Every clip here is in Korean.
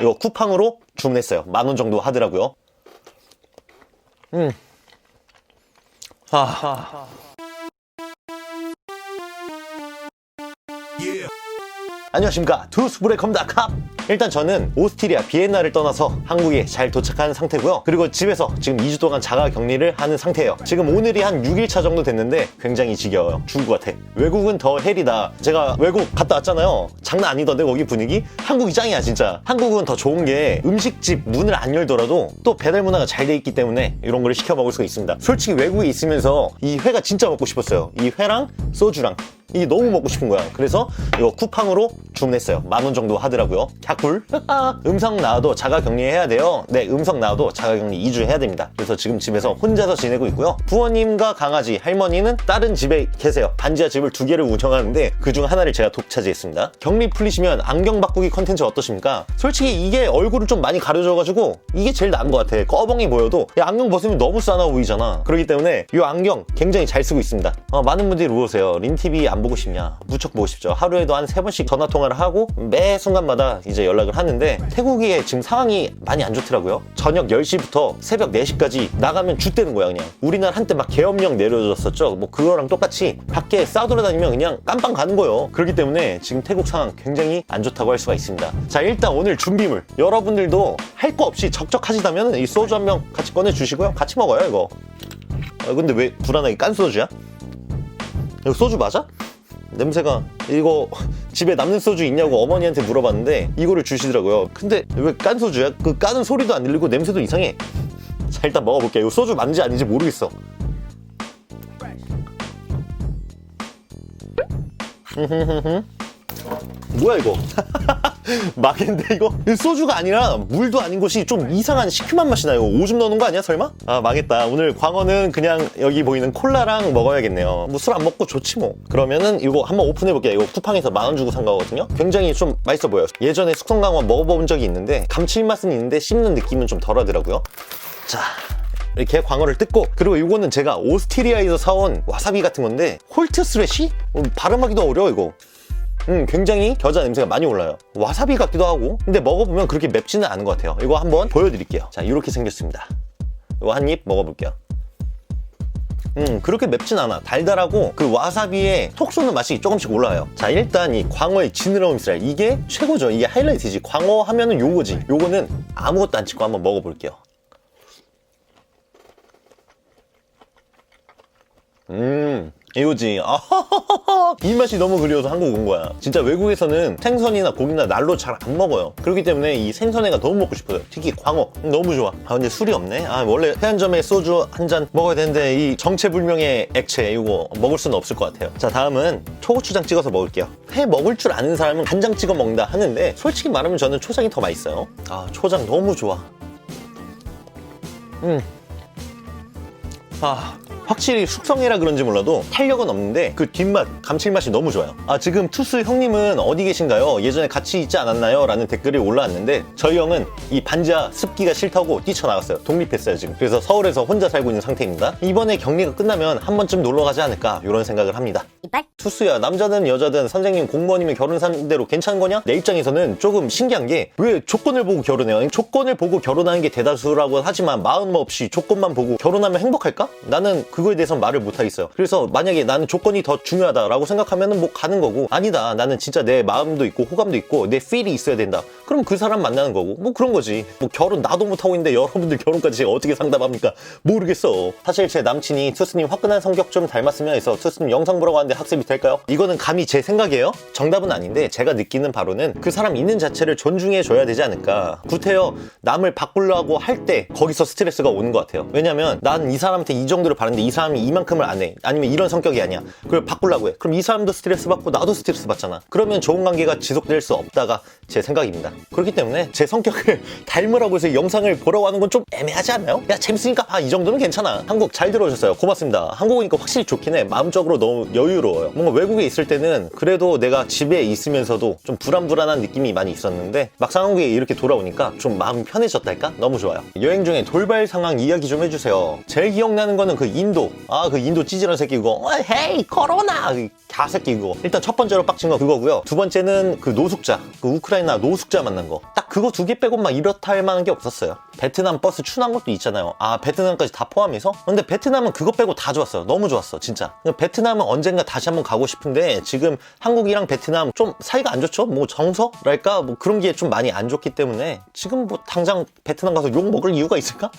이거 쿠팡으로 주문했어요. 만 원 정도 하더라고요. 음. 아. 안녕하십니까. 투스브레이컴닷컴 일단 저는 오스트리아 비엔나를 떠나서 한국에 잘 도착한 상태고요. 그리고 집에서 지금 2주 동안 자가 격리를 하는 상태예요. 지금 오늘이 한 6일차 정도 됐는데 굉장히 지겨워요. 죽을 것 같아. 외국은 더 헬이다. 제가 외국 갔다 왔잖아요. 장난 아니던데 거기 분위기? 한국이 짱이야 진짜. 한국은 더 좋은 게 음식집 문을 안 열더라도 또 배달 문화가 잘 돼 있기 때문에 이런 걸 시켜 먹을 수가 있습니다. 솔직히 외국에 있으면서 이 회가 진짜 먹고 싶었어요. 이 회랑 소주랑 이게 너무 먹고 싶은 거야. 그래서 이거 쿠팡으로 주문했어요. 만 원 정도 하더라고요. 갸꿀. 음성 나와도 자가 격리 해야 돼요. 네, 음성 나와도 자가 격리 2주 해야 됩니다. 그래서 지금 집에서 혼자서 지내고 있고요. 부모님과 강아지, 할머니는 다른 집에 계세요. 반지하 집을 두 개를 운영하는데 그중 하나를 제가 독차지했습니다. 격리 풀리시면 안경 바꾸기 컨텐츠 어떠십니까? 솔직히 이게 얼굴을 좀 많이 가려져가지고 이게 제일 나은 것 같아. 꺼벙이 보여도 야, 안경 벗으면 너무 싸나 보이잖아. 그렇기 때문에 이 안경 굉장히 잘 쓰고 있습니다. 어, 많은 분들이 물어보세요. 린TV 안 보고 싶냐? 무척 보고 싶죠. 하루에도 한 세 번씩 전화 통화 를 하고 매 순간마다 이제 연락을 하는데 태국이 지금 상황이 많이 안 좋더라고요. 저녁 10시부터 새벽 4시까지 나가면 죽대는 거야 그냥. 우리나라 한때 막 계엄령 내려졌었죠. 뭐 그거랑 똑같이 밖에 싸돌아다니면 그냥 깜빵 가는 거예요. 그렇기 때문에 지금 태국 상황 굉장히 안 좋다고 할 수가 있습니다. 자 일단 오늘 준비물 여러분들도 할 거 없이 적적하시다면 이 소주 한 병 같이 꺼내 주시고요. 같이 먹어요 이거. 아, 근데 왜 불안하게 깐 소주야? 이거 소주 맞아? 냄새가 이거 집에 남는 소주 있냐고 어머니한테 물어봤는데 이거를 주시더라고요. 근데 왜 깐 소주야? 그 까는 소리도 안 들리고 냄새도 이상해. 자 일단 먹어볼게요. 이거 소주 맞는지 아닌지 모르겠어. 뭐야 이거? 막인데 이거? 소주가 아니라 물도 아닌 것이 좀 이상한 시큼한 맛이 나요. 오줌 넣는 거 아니야 설마? 아 망했다. 오늘 광어는 그냥 여기 보이는 콜라랑 먹어야겠네요. 뭐 술 안 먹고 좋지 뭐. 그러면은 이거 한번 오픈해 볼게요. 이거 쿠팡에서 만 원 주고 산 거거든요. 굉장히 좀 맛있어 보여요. 예전에 숙성강어 먹어본 적이 있는데 감칠맛은 있는데 씹는 느낌은 좀 덜하더라고요. 자. 이렇게 광어를 뜯고 그리고 이거는 제가 오스트리아에서 사온 와사비 같은 건데 홀트 스레시? 음, 발음하기도 어려워 이거 음, 굉장히 겨자 냄새가 많이 올라요. 와사비 같기도 하고. 근데 먹어보면 그렇게 맵지는 않은 것 같아요. 이거 한번 보여드릴게요. 자, 이렇게 생겼습니다. 이거 한 입 먹어볼게요. 음, 그렇게 맵진 않아. 달달하고 그 와사비에 톡 쏘는 맛이 조금씩 올라와요. 자, 일단 이 광어의 지느러미 스라일. 이게 최고죠. 이게 하이라이트지. 광어 하면은 요거지. 요거는 아무것도 안 찍고 한번 먹어볼게요. 음, 이거지. 아하하하. 이 맛이 너무 그리워서 한국 온 거야. 진짜 외국에서는 생선이나 고기나 날로 잘 안 먹어요. 그렇기 때문에 이 생선회가 너무 먹고 싶어요. 특히 광어. 음, 너무 좋아. 아, 근데 술이 없네. 아, 원래 해안점에 소주 한 잔 먹어야 되는데 이 정체불명의 액체 이거 먹을 수는 없을 것 같아요. 자, 다음은 초고추장 찍어서 먹을게요. 회 먹을 줄 아는 사람은 간장 찍어 먹는다 하는데 솔직히 말하면 저는 초장이 더 맛있어요. 아, 초장 너무 좋아. 음. 아, 확실히 숙성이라 그런지 몰라도 탄력은 없는데 그 뒷맛, 감칠맛이 너무 좋아요. 아, 지금 투스 형님은 어디 계신가요? 예전에 같이 있지 않았나요? 라는 댓글이 올라왔는데 저희 형은 이 반지하 습기가 싫다고 뛰쳐나갔어요. 독립했어요, 지금. 그래서 서울에서 혼자 살고 있는 상태입니다. 이번에 격리가 끝나면 한 번쯤 놀러 가지 않을까 이런 생각을 합니다. 이빨? 투스야 남자든 여자든 선생님 공무원이면 결혼 상대로 괜찮은 거냐? 내 입장에서는 조금 신기한 게 왜 조건을 보고 결혼해요? 조건을 보고 결혼하는 게 대다수라고 하지만 마음 없이 조건만 보고 결혼하면 행복할까? 나는 그거에 대해서는 말을 못 하겠어요. 그래서 만약에 나는 조건이 더 중요하다라고 생각하면은 뭐 가는 거고 아니다 나는 진짜 내 마음도 있고 호감도 있고 내 필이 있어야 된다. 그럼 그 사람 만나는 거고 뭐 그런 거지. 뭐 결혼 나도 못 하고 있는데 여러분들 결혼까지 어떻게 상담합니까? 모르겠어. 사실 제 남친이 투스님 화끈한 성격 좀 닮았으면 해서 투스님 영상 보라고 하는데 학습이 될까요? 이거는 감히 제 생각이에요. 정답은 아닌데 제가 느끼는 바로는 그 사람 있는 자체를 존중해 줘야 되지 않을까. 구태여 남을 바꾸려고 할 때 거기서 스트레스가 오는 것 같아요. 왜냐면 난 이 사람한테 이 정도를 바랐는데 이 사람이 이만큼을 안 해. 아니면 이런 성격이 아니야. 그걸 바꾸려고 해. 그럼 이 사람도 스트레스 받고 나도 스트레스 받잖아. 그러면 좋은 관계가 지속될 수 없다가 제 생각입니다. 그렇기 때문에 제 성격을 닮으라고 해서 영상을 보라고 하는 건 좀 애매하지 않나요? 야 재밌으니까 봐. 이 정도는 괜찮아. 한국 잘 들어오셨어요. 고맙습니다. 한국 오니까 확실히 좋긴 해. 마음적으로 너무 여유로 워. 여유로워요. 뭔가 외국에 있을 때는 그래도 내가 집에 있으면서도 좀 불안불안한 느낌이 많이 있었는데 막상 한국에 이렇게 돌아오니까 좀 마음이 편해졌달까? 너무 좋아요. 여행 중에 돌발 상황 이야기 좀 해주세요. 제일 기억나는 거는 그 인도. 아, 그 인도 찌질한 새끼 그거. 어, 헤이, 코로나! 이 개새끼 그거. 일단 첫 번째로 빡친 거 그거고요. 두 번째는 그 노숙자. 그 우크라이나 노숙자 만난 거. 딱 그거 두 개 빼고 막 이렇다 할 만한 게 없었어요. 베트남 버스 추난 것도 있잖아요. 아, 베트남까지 다 포함해서? 근데 베트남은 그거 빼고 다 좋았어요. 너무 좋았어, 진짜. 베트남은 언젠가 다시 한번 가고 싶은데 지금 한국이랑 베트남 좀 사이가 안 좋죠? 뭐 정서랄까? 뭐 그런 게 좀 많이 안 좋기 때문에 지금 뭐 당장 베트남 가서 욕 먹을 이유가 있을까?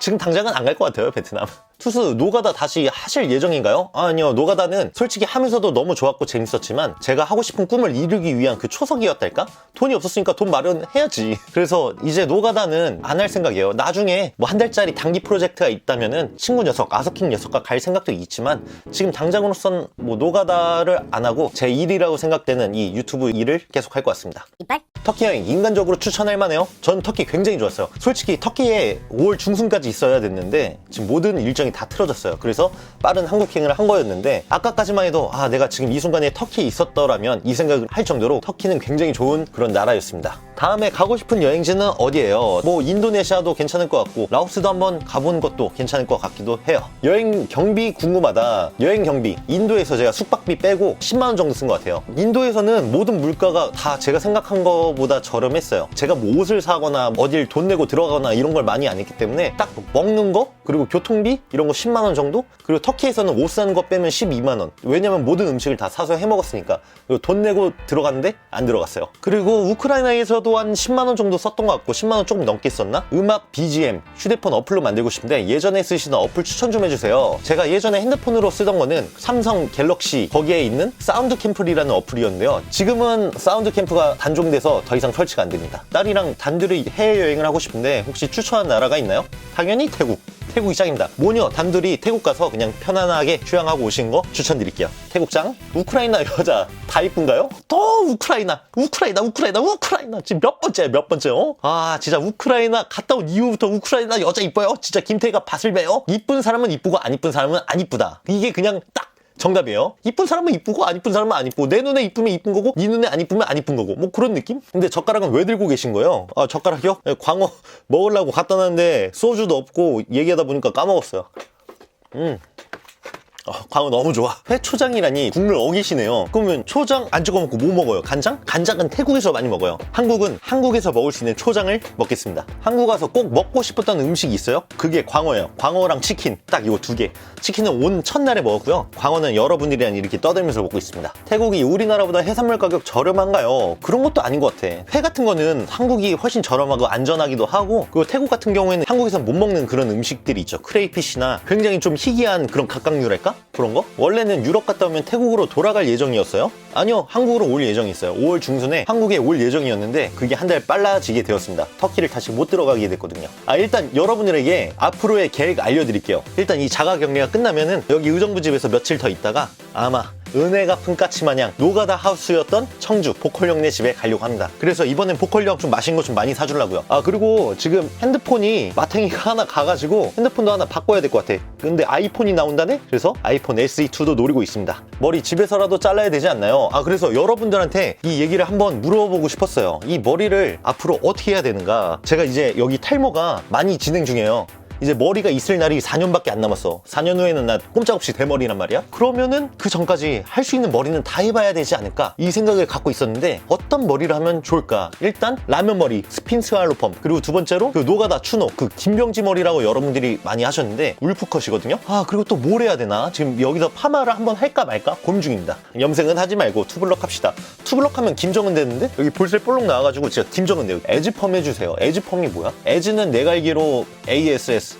지금 당장은 안 갈 것 같아요, 베트남. 투수 노가다 다시 하실 예정인가요? 아니요, 노가다는 솔직히 하면서도 너무 좋았고 재밌었지만 제가 하고 싶은 꿈을 이루기 위한 그 초석이었달까? 돈이 없었으니까 돈 마련해야지. 그래서 이제 노가다는 안 할 생각이에요. 나중에 뭐 한 달짜리 단기 프로젝트가 있다면은 친구 녀석, 아서킹 녀석과 갈 생각도 있지만 지금 당장으로선 뭐 노가다를 안 하고 제 일이라고 생각되는 이 유튜브 일을 계속 할 것 같습니다. 이빨? 터키 여행 인간적으로 추천할 만해요. 전 터키 굉장히 좋았어요. 솔직히 터키에 5월 중순까지 있어야 됐는데 지금 모든 일정이 다 틀어졌어요. 그래서 빠른 한국행을 한 거였는데 아까까지만 해도 아 내가 지금 이 순간에 터키에 있었더라면 이 생각을 할 정도로 터키는 굉장히 좋은 그런 나라였습니다. 다음에 가고 싶은 여행지는 어디예요? 뭐 인도네시아도 괜찮을 것 같고 라오스도 한번 가본 것도 괜찮을 것 같기도 해요. 여행 경비 궁금하다. 여행 경비 인도에서 제가 숙박비 빼고 10만 원 정도 쓴 것 같아요. 인도에서는 모든 물가가 다 제가 생각한 거보다 저렴했어요. 제가 뭐 옷을 사거나 어딜 돈 내고 들어가거나 이런 걸 많이 안 했기 때문에 딱 먹는 거 그리고 교통비 이런 거 10만 원 정도 그리고 터키에서는 옷 사는 거 빼면 12만 원 왜냐면 모든 음식을 다 사서 해 먹었으니까 돈 내고 들어갔는데 안 들어갔어요 그리고 우크라이나에서도 한 10만 원 정도 썼던 것 같고 10만 원 조금 넘게 썼나? 음악 BGM 휴대폰 어플로 만들고 싶은데 예전에 쓰시던 어플 추천 좀 해주세요. 제가 예전에 핸드폰으로 쓰던 거는 삼성 갤럭시 거기에 있는 사운드 캠플이라는 어플이었는데요. 지금은 사운드 캠프가 단종돼서 더 이상 설치가 안 됩니다. 딸이랑 단둘이 해외여행을 하고 싶은데 혹시 추천한 나라가 있나요? 당연히 태국 태국 이장입니다. 모녀 단둘이 태국 가서 그냥 편안하게 휴양하고 오신 거 추천드릴게요. 태국장 우크라이나 여자 다 이쁜가요? 더 우크라이나 우크라이나 우크라이나 우크라이나 지금 몇 번째야 몇 번째 어? 아 진짜 우크라이나 갔다 온 이후부터 우크라이나 여자 이뻐요? 진짜 김태희가 밭을 베요? 이쁜 사람은 이쁘고 안 이쁜 사람은 안 이쁘다. 이게 그냥 딱 정답이에요. 이쁜 사람은 이쁘고 안 이쁜 사람은 안 이쁘고 내 눈에 이쁘면 이쁜 거고 네 눈에 안 이쁘면 안 이쁜 거고 뭐 그런 느낌? 근데 젓가락은 왜 들고 계신 거예요? 아 젓가락이요? 예, 광어 먹으려고 갖다 놨는데 소주도 없고 얘기하다 보니까 까먹었어요. 음. 아, 광어 너무 좋아. 회초장이라니 국물 어기시네요. 그러면 초장 안 찍어 먹고 뭐 먹어요? 간장? 간장은 태국에서 많이 먹어요. 한국은 한국에서 먹을 수 있는 초장을 먹겠습니다. 한국 가서 꼭 먹고 싶었던 음식이 있어요? 그게 광어예요. 광어랑 치킨. 딱 이거 두 개. 치킨은 온 첫날에 먹었고요. 광어는 여러분들이랑 이렇게 떠들면서 먹고 있습니다. 태국이 우리나라보다 해산물 가격 저렴한가요? 그런 것도 아닌 것 같아. 회 같은 거는 한국이 훨씬 저렴하고 안전하기도 하고 그리고 태국 같은 경우에는 한국에서 못 먹는 그런 음식들이 있죠. 크레이피시나 굉장히 좀 희귀한 그런 각각류랄까? 그런 거? 원래는 유럽 갔다 오면 태국으로 돌아갈 예정이었어요? 아니요, 한국으로 올 예정이 있어요. 5월 중순에 한국에 올 예정이었는데 그게 한 달 빨라지게 되었습니다. 터키를 다시 못 들어가게 됐거든요. 아, 일단 여러분들에게 앞으로의 계획 알려드릴게요. 일단 이 자가 격리가 끝나면은 여기 의정부 집에서 며칠 더 있다가 아마 은혜가 품까치 마냥 노가다 하우스였던 청주 보컬 형네 집에 가려고 합니다. 그래서 이번엔 보컬 형 좀 마신 거좀 많이 사주려고요. 아 그리고 지금 핸드폰이 마탱이가 하나 가가지고 핸드폰도 하나 바꿔야 될 것 같아. 근데 아이폰이 나온다네? 그래서 아이폰 SE2도 노리고 있습니다. 머리 집에서라도 잘라야 되지 않나요? 아 그래서 여러분들한테 이 얘기를 한번 물어보고 싶었어요. 이 머리를 앞으로 어떻게 해야 되는가? 제가 이제 여기 탈모가 많이 진행 중이에요. 이제 머리가 있을 날이 4년밖에 안 남았어. 4년 후에는 나 꼼짝없이 대머리란 말이야. 그러면은 그 전까지 할 수 있는 머리는 다 해봐야 되지 않을까? 이 생각을 갖고 있었는데 어떤 머리를 하면 좋을까? 일단 라면 머리, 스핀스 알로 펌. 그리고 두 번째로 그 노가다 추노, 그 김병지 머리라고 여러분들이 많이 하셨는데 울프컷이거든요. 아 그리고 또 뭘 해야 되나? 지금 여기서 파마를 한번 할까 말까 고민 중입니다. 염색은 하지 말고 투블럭 합시다. 투블럭 하면 김정은 되는데 여기 볼살 볼록 나와가지고 진짜 김정은 돼요. 에즈펌 해주세요. 에즈펌이 뭐야? 에즈는 내가 알기로 ASS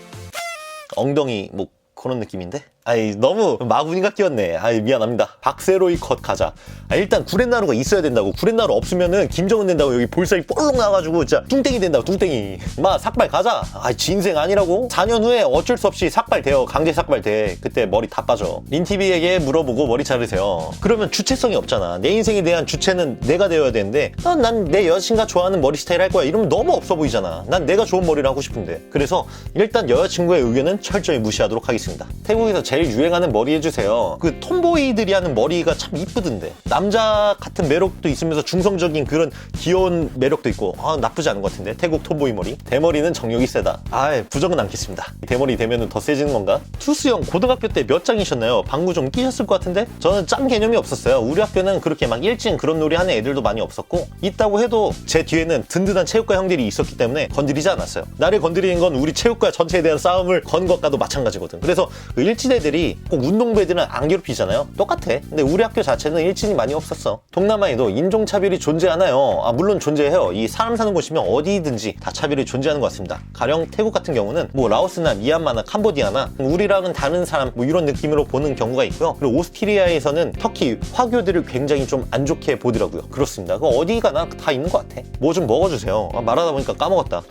엉덩이 뭐 그런 느낌인데? 아이 너무 마구니가 끼었네. 아이 미안합니다. 박세로이 컷 가자. 아, 일단 구렛나루가 있어야 된다고. 구렛나루 없으면은 김정은 된다고 여기 볼살이 볼록 나가지고 진짜 뚱땡이 된다고 뚱땡이. 마 삭발 가자. 아 진생 아니라고? 4년 후에 어쩔 수 없이 삭발 돼요. 강제 삭발 돼. 그때 머리 다 빠져. 린TV에게 물어보고 머리 자르세요. 그러면 주체성이 없잖아. 내 인생에 대한 주체는 내가 되어야 되는데 어, 난내 여자친구가 좋아하는 머리 스타일 할 거야. 이러면 너무 없어 보이잖아. 난 내가 좋은 머리를 하고 싶은데. 그래서 일단 여자친구의 의견은 철저히 무시하도록 하겠습니다. 태국에서 제일 유행하는 머리 해주세요. 그 톰보이들이 하는 머리가 참 이쁘던데. 남자 같은 매력도 있으면서 중성적인 그런 귀여운 매력도 있고, 아, 나쁘지 않은 것 같은데. 태국 톰보이 머리. 대머리는 정력이 세다. 아, 부정은 않겠습니다. 대머리 되면 더 세지는 건가? 투수형 고등학교 때 몇 장이셨나요? 방구 좀 끼셨을 것 같은데? 저는 짬 개념이 없었어요. 우리 학교는 그렇게 막 일진 그런 놀이 하는 애들도 많이 없었고, 있다고 해도 제 뒤에는 든든한 체육과 형들이 있었기 때문에 건드리지 않았어요. 나를 건드리는 건 우리 체육과 전체에 대한 싸움을 건 것과도 마찬가지거든. 그래서 그 일진 애들이 꼭 운동부 애들은 안 괴롭히잖아요. 똑같아. 근데 우리 학교 자체는 일진이 많이 없었어. 동남아에도 인종차별이 존재하나요? 아, 물론 존재해요. 이 사람 사는 곳이면 어디든지 다 차별이 존재하는 것 같습니다. 가령 태국 같은 경우는 뭐 라오스나 미얀마나 캄보디아나 우리랑은 다른 사람 뭐 이런 느낌으로 보는 경우가 있고요. 그리고 오스트리아에서는 터키 화교들을 굉장히 좀 안 좋게 보더라고요. 그렇습니다. 그 어디 가나 다 있는 것 같아. 뭐 좀 먹어주세요. 아, 말하다 보니까 까먹었다.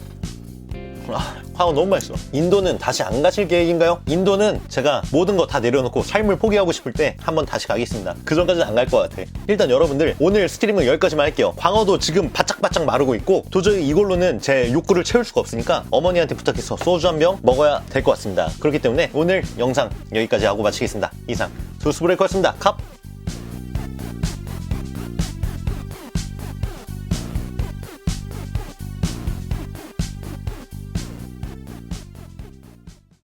아, 화가 너무 맛있어. 인도는 다시 안 가실 계획인가요? 인도는 제가 모든 거 다 내려놓고 삶을 포기하고 싶을 때 한번 다시 가겠습니다. 그 전까지는 안 갈 것 같아. 일단 여러분들 오늘 스트림은 여기까지만 할게요. 광어도 지금 바짝바짝 마르고 있고 도저히 이걸로는 제 욕구를 채울 수가 없으니까 어머니한테 부탁해서 소주 한 병 먹어야 될 것 같습니다. 그렇기 때문에 오늘 영상 여기까지 하고 마치겠습니다. 이상 두스브레이커였습니다. 갑!